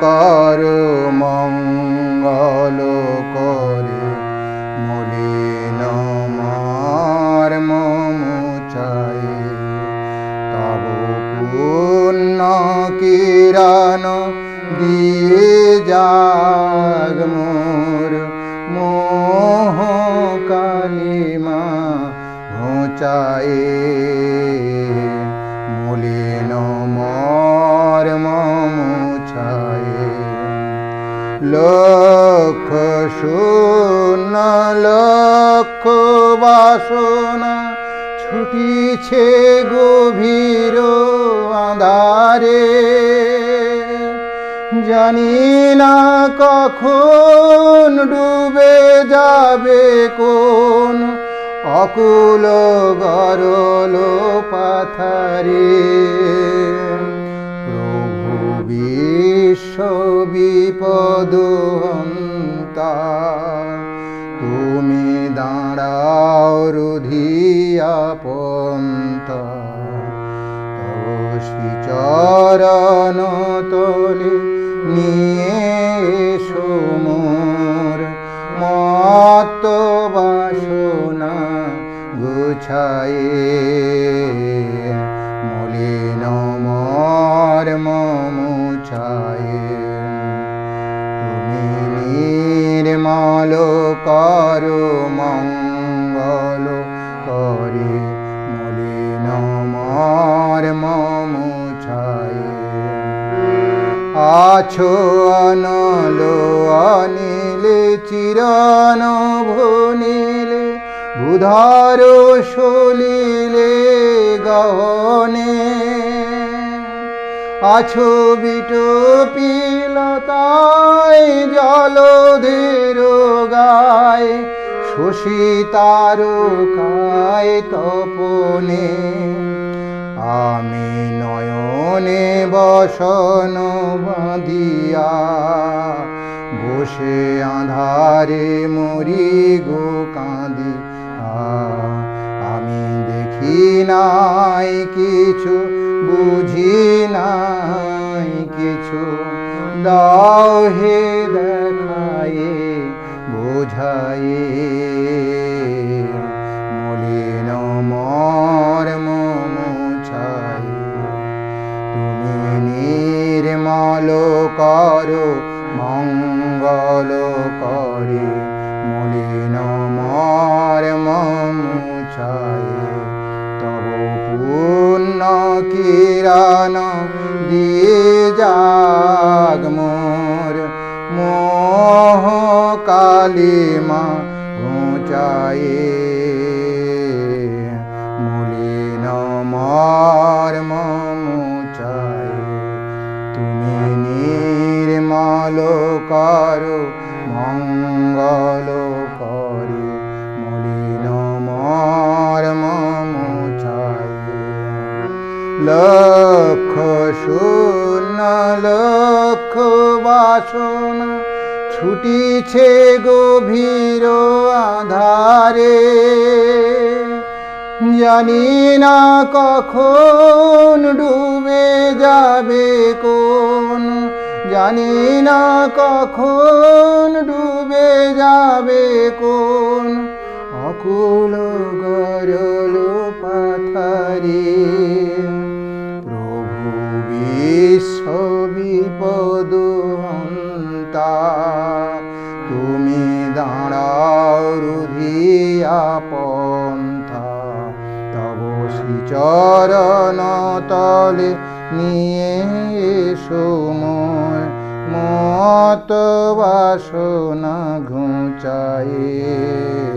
কার মঙ্গল করে মুলি নমার মম চাই। তব পূর্ণ কিরণ দিয়ে লক্ষ বাসনা ছুটিছে গভীর আধারে। জানি না কখন ডুবে যাবে কোন অকুল গরল পাথারে। প্রভু বিশ্ব বিপদ হন্তা রুধিয়া পন্থা তবসি চরণ তোলে নিয়ে এসো মোর মত বাসনা গুছায়ে। মলিন মর মুছায়ে তুমি নির্মল করো মঙ্গল আছো অনলো অনিলে চিরন ভনিলে, বুধার সলিলে গহনে। আছো বিটো পিলতায় জলধের গায়, শশী তারকায় তপনে। বসন বাঁধিয়া বসে আধারে মরি গো কাঁদি আমি দেখি নাই কিছু করো, মঙ্গল করে। মলিন মর মুছায়ে তব পূর্ণ কিরণ দিয়ে জাগ মোর। মোহ কালিমা ঘুচায়ে। মলিন মর লক্ষ বাসনা ছুটিছে গভীর আধারে। জানি না কখন ডুবে যাবে কোন, জানি না কখন ডুবে যাবে কোন। অকুল গরল পাথারে। শ্রীচরণ তলে নিয়ে এসো মোর মত বাসনা ঘুচায়ে।